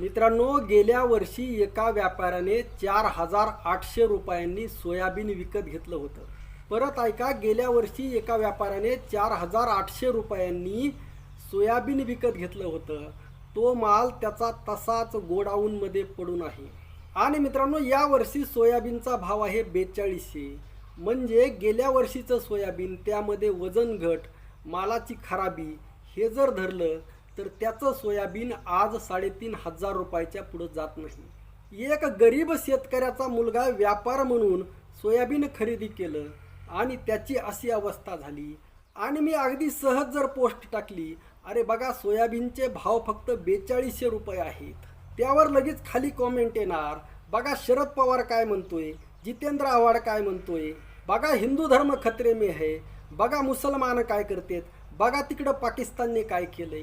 मित्रांनो गेल्या वर्षी एका व्यापाऱ्याने चार हजार आठशे रुपयांनी सोयाबीन विकत घेतलं होतं. परत ऐका गेल्या वर्षी एका व्यापाऱ्याने चार हजार आठशे रुपयांनी सोयाबीन विकत घेतलं होतं. तो माल त्याचा तसाच गोडाऊनमध्ये पडून आहे. आणि मित्रांनो या वर्षी सोयाबीनचा भाव आहे बेचाळीसशे. म्हणजे गेल्या वर्षीचं सोयाबीन त्यामध्ये वजन घट मालाची खराबी हे जर धरलं तर त्याचं सोयाबीन आज साडेतीन हजार रुपयाच्या पुढं जात नाही. एक गरीब शेतकऱ्याचा मुलगा व्यापार म्हणून सोयाबीन खरेदी केलं आणि त्याची अशी अवस्था झाली. आणि मी अगदी सहज जर पोस्ट टाकली अरे बघा सोयाबीनचे भाव फक्त बेचाळीसशे रुपये आहेत. त्यावर लगेच खाली कॉमेंट येणार बघा शरद पवार काय म्हणतोय जितेंद्र आव्हाड काय म्हणतोय बघा हिंदू धर्म खतरे में है बघा मुसलमान काय करतेत बघा तिकडं पाकिस्तानने काय केलंय.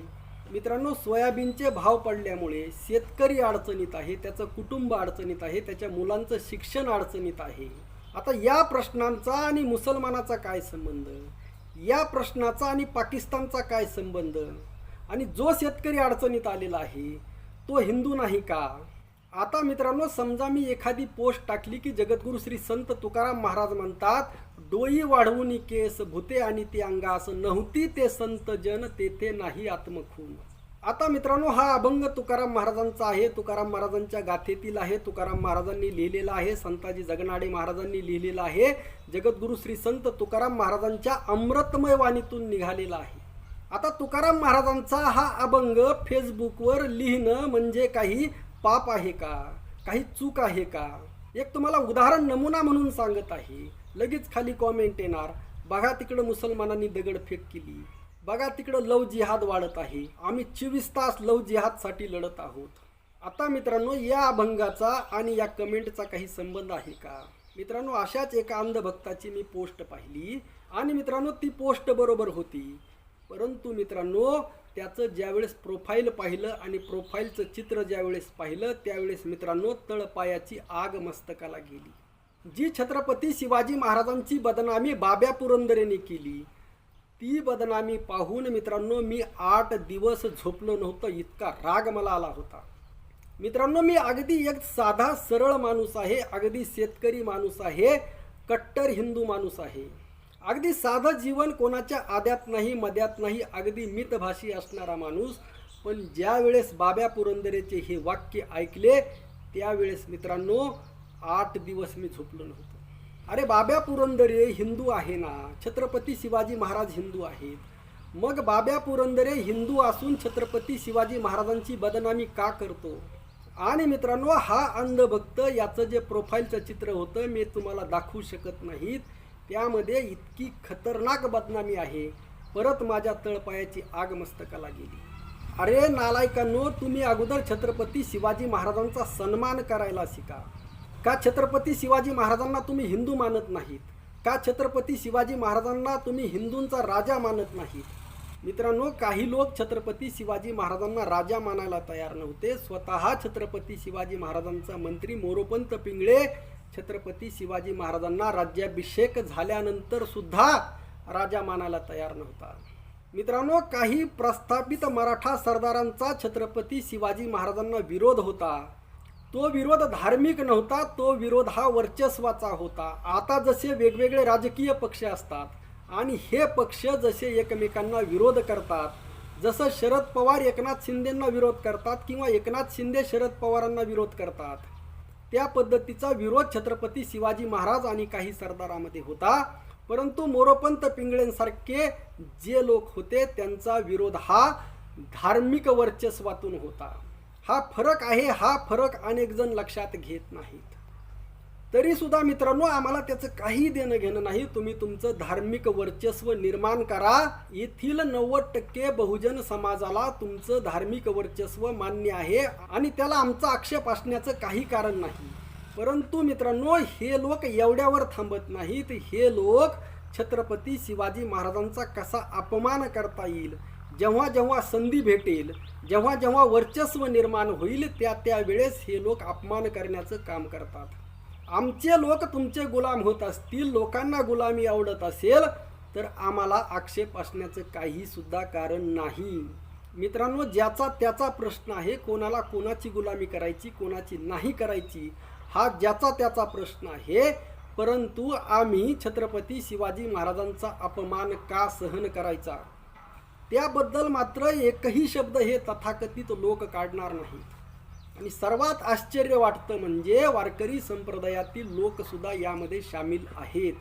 मित्रांनो सोयाबीनचे भाव पडल्यामुळे शेतकरी अडचणीत आहे त्याचं कुटुंब अडचणीत आहे त्याच्या मुलांचं शिक्षण अडचणीत आहे. आता या प्रश्नांचा आणि मुसलमानाचा काय संबंध? या प्रश्नाचा आणि पाकिस्तानचा काय संबंध? आणि जो शेतकरी अडचणीत आलेला आहे तो हिंदू नाही का? आता मित्रांनो समजा मी एखादी पोस्ट टाकली की जगद्गुरु श्री संत तुकाराम महाराज म्हणतात डोई वाढवून केस भूते आणि ते अंगास नव्हती ते संत जन तेथे नाही आत्मखून. आता मित्रांनो हा अभंग तुकाराम महाराजांचा आहे. तुकाराम महाराजांच्या गाथेतील आहे. तुकाराम महाराजांनी लिहिलेला आहे. संताजी जगनाडे महाराजांनी लिहिलेला आहे. जगद्गुरु श्री संत तुकाराम महाराजांच्या अमृतमय वाणीतून निघालेला आहे. आता तुकाराम महाराजांचा हा अभंग फेसबुकवर लिहिणं म्हणजे काही पाप आहे का? काही चूक आहे का? एक तुम्हाला उदाहरण नमुना म्हणून सांगत आहे. लगेच खाली कॉमेंट येणार. बघा तिकडं मुसलमानांनी दगडफेक केली. बघा तिकडं लव जिहाद वाढत आहे. आम्ही चोवीस तास लव जिहादसाठी लढत आहोत. आता मित्रांनो या अभंगाचा आणि या कमेंटचा काही संबंध आहे का? मित्रांनो अशाच एका अंधभक्ताची मी पोस्ट पाहिली. आणि मित्रांनो ती पोस्ट बरोबर होती. परंतु मित्रांनो त्याचं ज्यावेळेस प्रोफाईल पाहिलं आणि प्रोफाईलचं चित्र ज्यावेळेस पाहिलं त्यावेळेस मित्रांनो तळपायाची आग मस्तकाला गेली. जी छत्रपती शिवाजी महाराजांची बदनामी बाब्या पुरंदरेने केली ती बदनामी पाहून मित्रांनो मी आठ दिवस झोपलो नव्हतं इतका राग मला आला होता. मित्रांनो मी अगदी एक साधा सरळ माणूस आहे अगदी शेतकरी माणूस आहे कट्टर हिंदू माणूस आहे. अगदी साधं जीवन कोणाच्या आद्यात नाही मध्यात नाही अगदी मितभाषी असणारा माणूस. पण ज्या वेळेस बाब्या पुरंदरेचे हे वाक्य ऐकले त्यावेळेस मित्रांनो आठ दिवस मी झोपलो नव्हतो. अरे बाब्या पुरंदरे हिंदू आहे ना छत्रपती शिवाजी महाराज हिंदू आहेत. मग बाब्या पुरंदरे हिंदू असून छत्रपती शिवाजी महाराजांची बदनामी का करतो? आणि मित्रांनो हा अंधभक्त याचं जे प्रोफाईलचं चित्र होतं मी तुम्हाला दाखवू शकत नाहीत. त्यामध्ये इतकी खतरनाक बदनामी आहे. परत माझ्या तळपायाची आग मस्तकाला गेली. अरे नालायकांनो तुम्ही अगोदर छत्रपती शिवाजी महाराजांचा सन्मान करायला शिका. का छत्रपती शिवाजी महाराजांना तुम्ही हिंदू मानत नाहीत? का छत्रपती शिवाजी महाराजांना तुम्ही हिंदूंचा राजा मानत नाहीत? मित्रांनो काही लोक छत्रपती शिवाजी महाराजांना राजा मानायला तयार नव्हते. स्वतः छत्रपती शिवाजी महाराजांचा मंत्री मोरोपंत पिंगळे छत्रपती शिवाजी महाराजांना राज्याभिषेक झाल्यानंतर सुद्धा राजा मानायला तयार नव्हता. मित्रांनो काही प्रस्थापित मराठा सरदारांचा छत्रपती शिवाजी महाराजांना विरोध होता. तो विरोध धार्मिक नव्हता तो विरोध हा वर्चस्वाचा होता. आता जसे वेगवेगळे राजकीय पक्ष असतात आणि हे पक्ष जसे एकमेकांना विरोध करतात जसं शरद पवार एकनाथ शिंदेंना विरोध करतात किंवा एकनाथ शिंदे शरद पवारांना विरोध करतात त्या पद्धतीचा विरोध छत्रपती शिवाजी महाराज आणि काही सरदारामध्ये होता. परंतु मोरोपंत पिंगळेंसारखे जे लोक होते त्यांचा विरोध हा धार्मिक वर्चस्वातून होता. हा फरक आहे हा फरक अनेक जण लक्षात घेत नाहीत. तरी सुद्धा मित्रांनो आम्हाला त्याचं काही देणं घेणं नाही. तुम्ही तुमचं धार्मिक वर्चस्व निर्माण करा. येथील नव्वद टक्के बहुजन समाजाला तुमचं धार्मिक वर्चस्व मान्य आहे आणि त्याला आमचा आक्षेप असण्याचं काही कारण नाही. परंतु मित्रांनो हे लोक एवढ्यावर थांबत नाहीत. हे लोक छत्रपती शिवाजी महाराजांचा कसा अपमान करता येईल? जेव्हा जेव्हा संधी भेटेल जेव्हा जेव्हा वर्चस्व निर्माण होईल त्या त्यावेळेस हे लोक अपमान करण्याचं काम करतात. आमचे लोक तुमचे गुलाम होत असतील लोकांना गुलामी आवडत असेल तर आम्हाला आक्षेप असण्याचं काहीसुद्धा कारण नाही. मित्रांनो ज्याचा त्याचा प्रश्न आहे कोणाला कोणाची गुलामी करायची कोणाची नाही करायची हा ज्याचा त्याचा प्रश्न आहे. परंतु आम्ही छत्रपती शिवाजी महाराजांचा अपमान का सहन करायचा? त्याबद्दल मात्र एकही शब्द हे तथाकथित लोक काढणार नाहीत. आणि सर्वात आश्चर्य वाटतं म्हणजे वारकरी संप्रदायातील लोकसुद्धा यामध्ये सामील आहेत.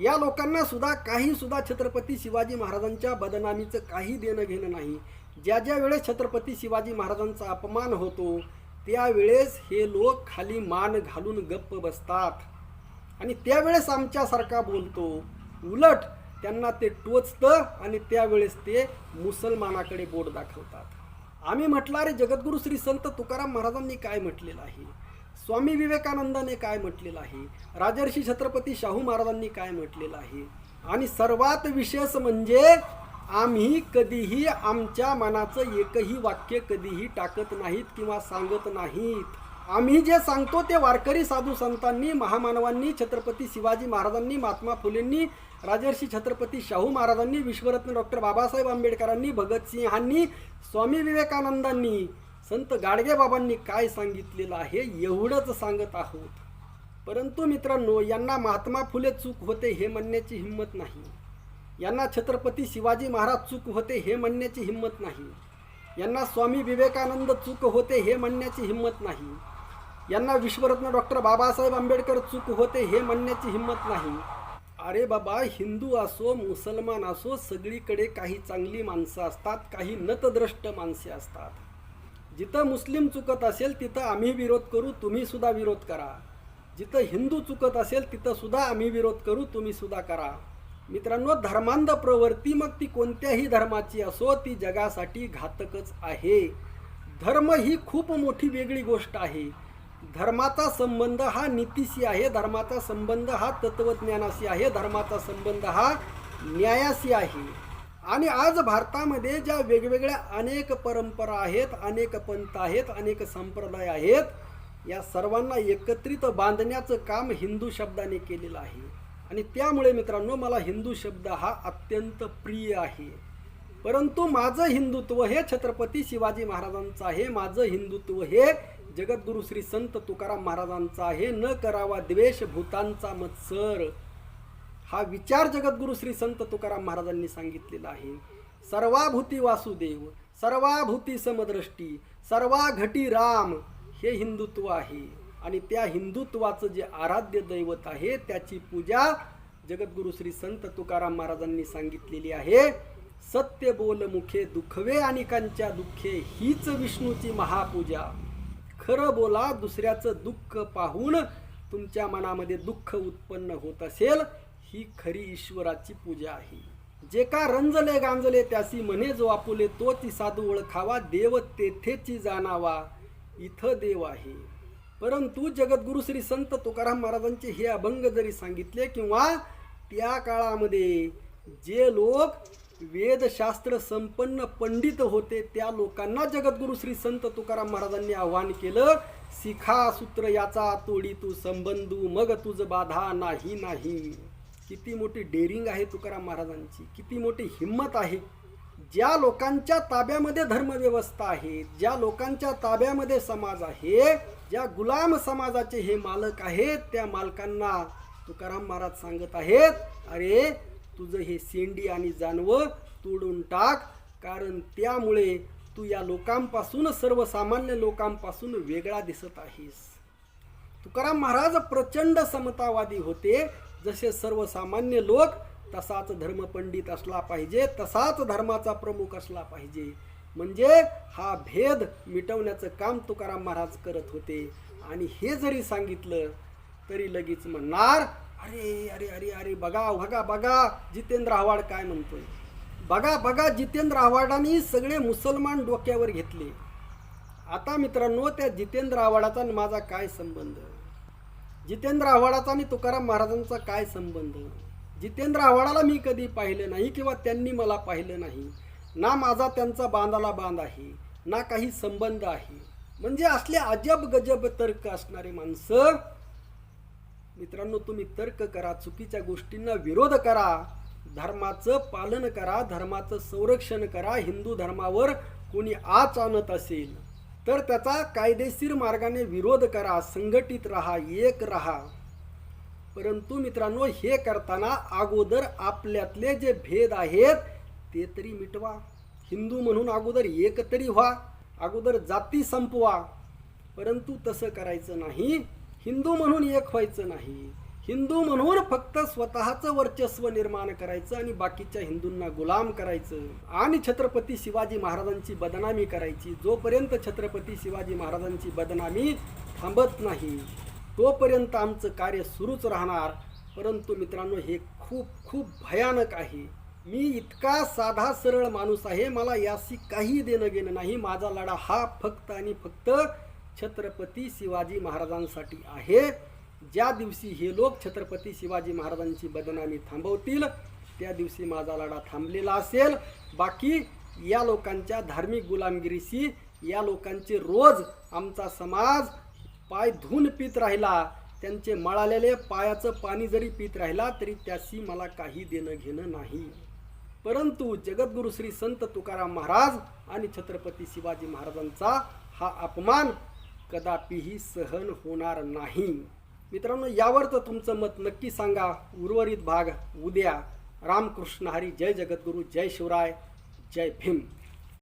या लोकांना सुद्धा काही सुद्धा छत्रपती शिवाजी महाराजांच्या बदनामीचं काही देणं घेणं नाही. ज्या ज्या वेळेस छत्रपती शिवाजी महाराजांचा अपमान होतो त्यावेळेस हे लोक खाली मान घालून गप्प बसतात. आणि त्यावेळेस आमच्यासारखा बोलतो उलट त्यांना ते टोचतं आणि त्यावेळेस ते मुसलमानाकडे बोट दाखवतात. आम्ही म्हटलं अरे जगद्गुरू श्री संत तुकाराम महाराजांनी काय म्हटलेलं आहे? स्वामी विवेकानंदाने काय म्हटलेलं आहे? राजर्षी छत्रपती शाहू महाराजांनी काय म्हटलेलं आहे? आणि सर्वात विशेष म्हणजे आम्ही कधीही आमच्या मनाचं एकही वाक्य कधीही टाकत नाहीत किंवा सांगत नाहीत. आम्ही जे सांगतो ते वारकरी साधू संतांनी महामानवांनी छत्रपती शिवाजी महाराजांनी महात्मा फुलेंनी राजर्षी छत्रपती शाहू महाराजांनी विश्वरत्न डॉक्टर बाबासाहेब आंबेडकरांनी भगतसिंहांनी स्वामी विवेकानंदांनी संत गाडगेबाबांनी काय सांगितलेलं आहे एवढंच सांगत आहोत. परंतु मित्रांनो यांना महात्मा फुले चूक होते हे म्हणण्याची हिंमत नाही. यांना छत्रपती शिवाजी महाराज चूक होते हे म्हणण्याची हिंमत नाही. यांना स्वामी विवेकानंद चूक होते हे म्हणण्याची हिंमत नाही. यांना विश्वरत्न डॉक्टर बाबासाहेब आंबेडकर चूक होते हे म्हणण्याची हिंमत नाही. अरे बाबा हिंदू असो मुसलमान असो सगळीकडे काही चांगली माणसं असतात काही नतद्रष्ट माणसे असतात. जिथं मुस्लिम चुकत असेल तिथं आम्ही विरोध करू तुम्ही सुद्धा विरोध करा. जिथं हिंदू चुकत असेल तिथं सुद्धा आम्ही विरोध करू तुम्ही सुद्धा करा. मित्रांनो धर्मांध प्रवृत्ती मग ती कोणत्याही धर्माची असो ती जगासाठी घातकच आहे. धर्म ही खूप मोठी वेगळी गोष्ट आहे. धर्माचा संबंध हा नीतीशी आहे धर्माचा संबंध हा तत्वज्ञानाशी आहे धर्माचा संबंध हा न्यायाशी आहे. आणि आज भारतामध्ये ज्या वेगवेगळ्या अनेक परंपरा आहेत अनेक पंथ आहेत अनेक संप्रदाय आहेत या सर्वांना एकत्रित बांधण्याचं काम हिंदू शब्दाने केलेलं आहे. आणि त्यामुळे मित्रांनो मला हिंदू शब्द हा अत्यंत प्रिय आहे. परंतु माझं हिंदुत्व हे छत्रपती शिवाजी महाराजांचं आहे माझं हिंदुत्व हे जगद्गुरु श्री संत तुकाराम महाराजांचा हे न करावा द्वेष भूतांचा मत्सर. हा विचार जगद्गुरु श्री संत तुकाराम महाराजांनी सांगितलेला आहे. सर्वाभूती वासुदेव सर्वाभूती समदृष्टी सर्वा घटी राम हे हिंदुत्व आहे. आणि त्या हिंदुत्वाचं जे आराध्य दैवत आहे त्याची पूजा जगद्गुरु श्री संत तुकाराम महाराजांनी सांगितलेली आहे. सत्य बोल मुखे दुखवे कांच्या दुःखे हीच विष्णूची महापूजा. खरं बोला दुसऱ्याचं दुःख पाहून तुमच्या मनामध्ये दुःख उत्पन्न होत असेल ही खरी ईश्वराची पूजा आहे. जे का रंजले गांजले त्यासी म्हणे जो आपुले तो ती साधू ओळखावा देव तेथेची जाणावा इथं देव आहे. परंतु जगद्गुरु श्री संत तुकाराम महाराजांचे हे अभंग जरी सांगितले किंवा त्या काळामध्ये जे लोक वेदशास्त्र संपन्न पंडित होते त्या लोकांना जगद्गुरु श्री संत तुकाराम महाराजांनी आव्हान केलं शिखा सूत्र याचा तोडी तू संबंधू मग तुझ बाधा नाही नाही. किती मोठी डेअरिंग आहे तुकाराम महाराजांची किती मोठी हिंमत आहे. ज्या लोकांच्या ताब्यामध्ये धर्मव्यवस्था आहे ज्या लोकांच्या ताब्यामध्ये समाज आहे ज्या गुलाम समाजाचे हे मालक आहेत त्या मालकांना तुकाराम महाराज सांगत आहेत अरे तुझं हे सेंडी आणि जानवं तोडून टाक. कारण त्यामुळे तू या लोकांपासून सर्वसामान्य लोकांपासून वेगळा दिसत आहेस. तुकाराम महाराज प्रचंड समतावादी होते. जसे सर्वसामान्य लोक तसाच धर्मपंडित असला पाहिजे तसाच धर्माचा प्रमुख असला पाहिजे. म्हणजे हा भेद मिटवण्याचं काम तुकाराम महाराज करत होते. आणि हे जरी सांगितलं तरी लगेच म्हणणार अरे अरे अरे अरे बघा बघा बघा जितेंद्र आव्हाड काय म्हणतोय. बघा बघा जितेंद्र आव्हाडांनी सगळे मुसलमान डोक्यावर घेतले. आता मित्रांनो त्या जितेंद्र आव्हाडाचा आणि माझा काय संबंध? जितेंद्र आव्हाडाचा आणि तुकाराम महाराजांचा काय संबंध? जितेंद्र आव्हाडाला मी कधी पाहिलं नाही किंवा त्यांनी मला पाहिलं नाही. ना माझा त्यांचा बांधाला बांध आहे ना काही संबंध आहे. म्हणजे असले अजब गजब तर्क असणारे माणसं मित्रांनो तुम्ही तर्क करा चुकीच्या गोष्टींना विरोध करा धर्माचं पालन करा धर्माचं संरक्षण करा हिंदू धर्मावर कोणी आच आणत असेल तर त्याचा कायदेशीर मार्गाने विरोध करा संघटित राहा एक राहा. परंतु मित्रांनो हे करताना अगोदर आपल्यातले जे भेद आहेत ते तरी मिटवा. हिंदू म्हणून अगोदर एक तरी व्हा अगोदर जाती संपवा. परंतु तसं करायचं नाही. हिंदू म्हणून एक व्हायचं नाही. हिंदू म्हणून फक्त स्वतःचं वर्चस्व निर्माण करायचं आणि बाकीच्या हिंदूंना गुलाम करायचं. आणि छत्रपती शिवाजी महाराजांची बदनामी करायची. जोपर्यंत छत्रपती शिवाजी महाराजांची बदनामी थांबत नाही तोपर्यंत आमचं कार्य सुरूच राहणार. परंतु मित्रांनो हे खूप खूप भयानक आहे. मी इतका साधा सरळ माणूस आहे मला याशी काही देणं घेणं नाही. माझा लढा हा फक्त आणि फक्त छत्रपती शिवाजी महाराजांसाठी आहे. ज्या दिवशी हे लोक छत्रपती शिवाजी महाराजांची बदनामी थांबवतील त्या दिवशी माझा लढा थांबलेला असेल. बाकी या लोकांच्या धार्मिक गुलामगिरीशी या लोकांचे रोज आमचा समाज पाय धुवून पित राहिला. त्यांचे मळालेले पायाचं पाणी जरी पित राहिला तरी त्याशी मला काही देणं घेणं नाही. परंतु जगद्गुरु श्री संत तुकाराम महाराज आणि छत्रपती शिवाजी महाराजांचा हा अपमान कदापिही सहन होणार नाही. मित्रांनो यावर तर तुमचं मत नक्की सांगा. उर्वरित भाग उद्या. रामकृष्ण हरी. जय जगद्गुरू. जय शिवराय. जय भीम.